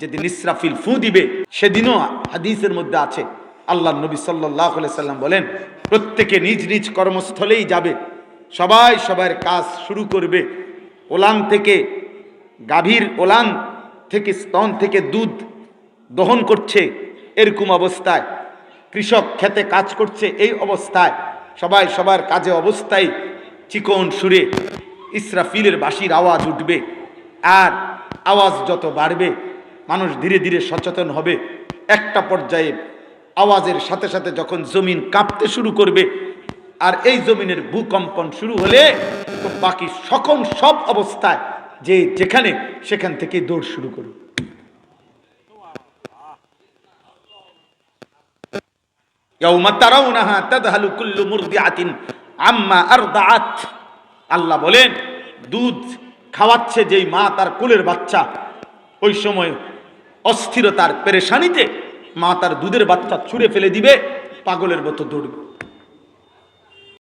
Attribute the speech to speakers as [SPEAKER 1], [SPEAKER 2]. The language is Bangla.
[SPEAKER 1] যেদিন ইসরাফিল ফু দিবে, সেদিনও হাদিসের মধ্যে আছে। আল্লাহ নবী সাল্লাহ সাল্লাম বলেন, প্রত্যেকে নিজ নিজ কর্মস্থলেই যাবে, সবাই সবার কাজ শুরু করবে। ওলান থেকে গাভীর ওলান থেকে স্তন থেকে দুধ দহন করছে, এরকম অবস্থায়। কৃষক খেতে কাজ করছে এই অবস্থায়, সবাই সবার কাজে অবস্থায় চিকন সুরে ইসরাফিলের বাঁশির আওয়াজ উঠবে। আর আওয়াজ যত বাড়বে মানুষ ধীরে ধীরে সচেতন হবে। একটা পর্যায়ে আওয়াজের সাথে সাথে যখন জমিন কাঁপতে শুরু করবে, আর এই জমিনের ভূকম্পন শুরু হলে তো বাকি সকল সব অবস্থায় যে যেখানে সেখান থেকে দৌড় শুরু করবে। আল্লাহ বলেন, দুধ খাওয়াচ্ছে যেই মা তার কোলের বাচ্চা। ওই সময় অস্থিরতার পেরেশানিতে মা তার দুধের বাচ্চা ছুঁড়ে ফেলে দিবে পাগলের মতো দৌড়বে।